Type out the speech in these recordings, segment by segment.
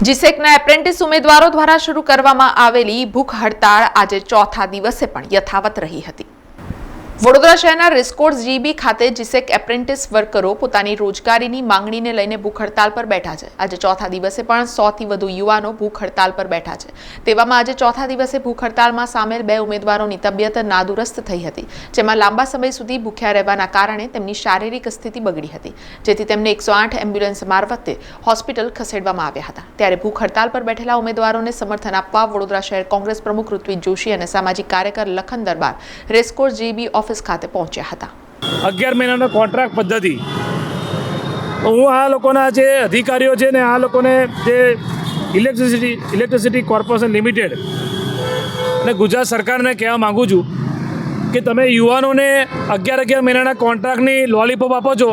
જીસેકના apprentice ઉમેદવારો દ્વારા શરૂ કરવામાં આવેલી ભૂખ હડતાળ આજે ચોથા દિવસે પણ યથાવત રહી હતી. વડોદરા શહેરના રેસકોર્સ જીબી ખાતે જીસેક એપ્રેન્ટિસ વર્કરો પોતાની રોજગારીની માંગણીને લઈને ભૂખ હડતાલ પર બેઠા છે. આજે ચોથા દિવસે પણ સોથી વધુ યુવાનો ભૂખ હડતાલ પર બેઠા છે. તેવામાં આજે ચોથા દિવસે ભૂખ હડતાલમાં સામેલ બે ઉમેદવારોની તબિયત નાદુરસ્ત થઈ હતી, જેમાં લાંબા સમય સુધી ભૂખ્યા રહેવાના કારણે તેમની શારીરિક સ્થિતિ બગડી હતી. જેથી તેમને એકસો આઠ એમ્બ્યુલન્સ મારફતે હોસ્પિટલ ખસેડવામાં આવ્યા હતા. ત્યારે ભૂખ હડતાલ પર બેઠેલા ઉમેદવારોને સમર્થન આપવા વડોદરા શહેર કોંગ્રેસ પ્રમુખ ઋત્વિક જોશી અને સામાજિક કાર્યકર Lakhan Darbar racecourse GB office ખાતે પહોંચ્યા હતા. અગિયાર મહિનાનો કોન્ટ્રાક્ટ પદ્ધતિ. હું આ લોકોના જે અધિકારીઓ છે ને આ લોકોને જે ઇલેક્ટ્રિસિટી ઇલેક્ટ્રિસિટી કોર્પોરેશન લિમિટેડ અને ગુજરાત સરકારને કહેવા માગું છું કે તમે યુવાનોને અગિયાર અગિયાર મહિનાના કોન્ટ્રાક્ટની લોલીપોપ આપો છો,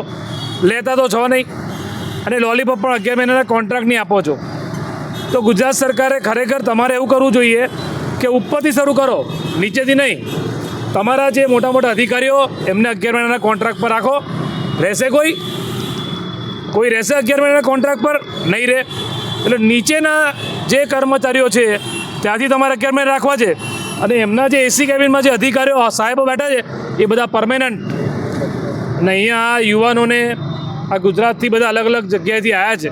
લેતા તો છો નહીં, અને લોલીપોપ પણ અગિયાર મહિનાના કોન્ટ્રાક્ટની આપો છો. તો ગુજરાત સરકારે ખરેખર તમારે એવું કરવું જોઈએ કે ઉપરથી શરૂ કરો, નીચેથી નહીં. તમારા જે મોટા મોટા અધિકારીઓ, એમને અગિયાર મહિનાના કોન્ટ્રાક્ટ પર રાખો. રહેશે કોઈ? કોઈ રહેશે અગિયાર મહિનાના કોન્ટ્રાક્ટ પર? નહીં રહે. એટલે નીચેના જે કર્મચારીઓ છે, ત્યાંથી તમારે અગિયાર મહિના રાખવા છે. અને એમના જે એસી કેબિનમાં જે અધિકારીઓ સાહેબો બેઠા છે, એ બધા પરમેનન્ટ અને અહીંયા આ યુવાનોને આ ગુજરાતથી બધા અલગ અલગ જગ્યાએથી આવ્યા છે.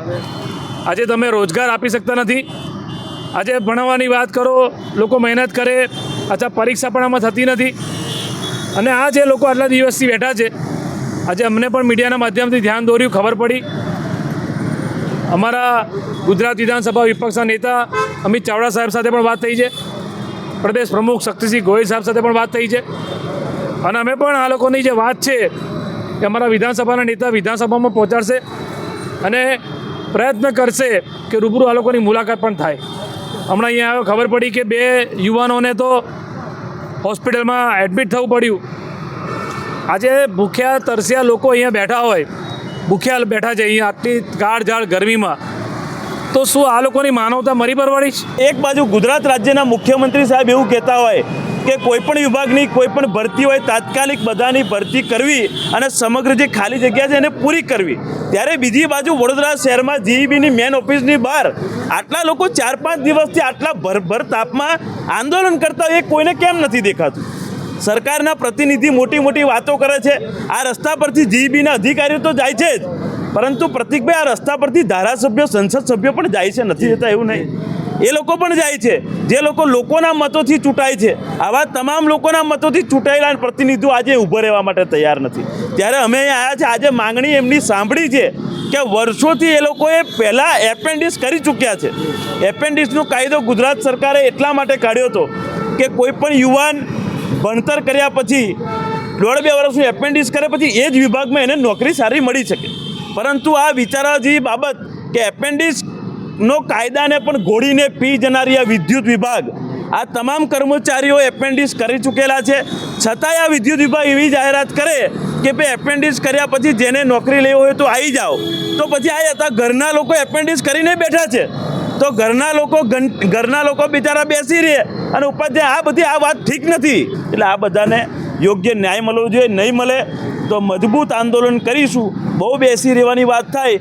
આજે તમે રોજગાર આપી શકતા નથી. આજે ભણવાની વાત કરો, લોકો મહેનત કરે અચ્છા, પરીક્ષા પણ આમાં થતી નથી. અને આ જે લોકો આટલા દિવસથી બેઠા છે, આજે અમને પણ મીડિયાના માધ્યમથી ધ્યાન દોર્યું, ખબર પડી. અમારા ગુજરાત વિધાનસભા વિપક્ષના નેતા અમિત ચાવડા સાહેબ સાથે પણ વાત થઈ છે. પ્રદેશ પ્રમુખ શક્તિસિંહ ગોહિલ સાહેબ સાથે પણ વાત થઈ છે. અને અમે પણ આ લોકોની જે વાત છે કે અમારા વિધાનસભાના નેતા વિધાનસભામાં પહોંચાડશે અને પ્રયત્ન કરશે કે રૂબરૂ આ લોકોની મુલાકાત પણ થાય. હમણાં અહીંયા ખબર પડી કે બે યુવાનોને તો હોસ્પિટલમાં એડમિટ થવું પડ્યું. આજે ભૂખ્યા, તરસ્યા લોકો અહીંયા બેઠા હોય. ભૂખ્યા બેઠા છે, અહીંયા આટલી કાળઝાળ ગરમીમાં. તો શું આ લોકોની માનવતા મરી પરવાળી છે? એક બાજુ ગુજરાત રાજ્યના મુખ્યમંત્રી સાહેબ એવું કહેતા હોય કે કોઈ પણ વિભાગની કોઈ પણ ભરતી હોય તાત્કાલિક બધાની ભરતી કરવી અને સમગ્ર જે ખાલી જગ્યા છે એને પૂરી કરવી. ત્યારે બીજી બાજુ વડોદરા શહેરમાં જીઈબીની મેન ઓફિસની બહાર આટલા લોકો ચાર પાંચ દિવસથી આટલા ભરભર તાપમાં આંદોલન કરતા એ કોઈને કેમ નથી દેખાતું? સરકારના પ્રતિનિધિ મોટી મોટી વાતો કરે છે. આ રસ્તા પરથી જીઈબીના અધિકારીઓ તો જાય છે જ. પરંતુ પ્રતિકભાઈ, આ રસ્તા પરથી ધારાસભ્યો, સંસદ સભ્યો પણ જાય છે. નથી જતા એવું નહીં. એ લોકો પણ જાય છે. જે લોકો લોકોના મતોથી ચૂંટાય છે. આવા તમામ લોકોના મતોથી ચૂંટાયેલા પ્રતિનિધિઓ આજે ઊભો રહેવા માટે તૈયાર નથી. ત્યારે અમે અહીંયા આવ્યા છે આજે માંગણી એમની સાંભળી છે કે વર્ષોથી એ લોકોએ પહેલાં એપેન્ડિસ કરી ચૂક્યા છે. એપેન્ડિસનો કાયદો ગુજરાત સરકારે એટલા માટે કાઢ્યો હતો કે કોઈપણ યુવાન ભણતર કર્યા પછી દોઢ બે વર્ષનું એપેન્ડિસ કરે પછી એ જ વિભાગમાં એને નોકરી સારી મળી શકે. પરંતુ આ વિચારવા જેવી બાબત કે એપેન્ડિસનો કાયદાને પણ ઘોડીને પી જનારી આ વિદ્યુત વિભાગ. આ તમામ કર્મચારીઓ એપેન્ડિસ કરી ચૂકેલા છે. છતાંય આ વિદ્યુત વિભાગ એવી જાહેરાત કરે કે ભાઈ એપેન્ડિસ કર્યા પછી જેને નોકરી લેવી હોય તો આવી જાઓ. તો પછી આ હતા ઘરના લોકો એપેન્ડિસ કરીને બેઠા છે. તો ઘરના લોકો ઘરના લોકો બિચારા બેસી રહે અને ઉપાધ્યાય આ બધી આ વાત ઠીક નથી. એટલે આ બધાને યોગ્ય ન્યાય મળવો જોઈએ, નહીં મળે તો મજબૂત આંદોલન કરીશું. બહુ બેસી રહેવાની વાત થાય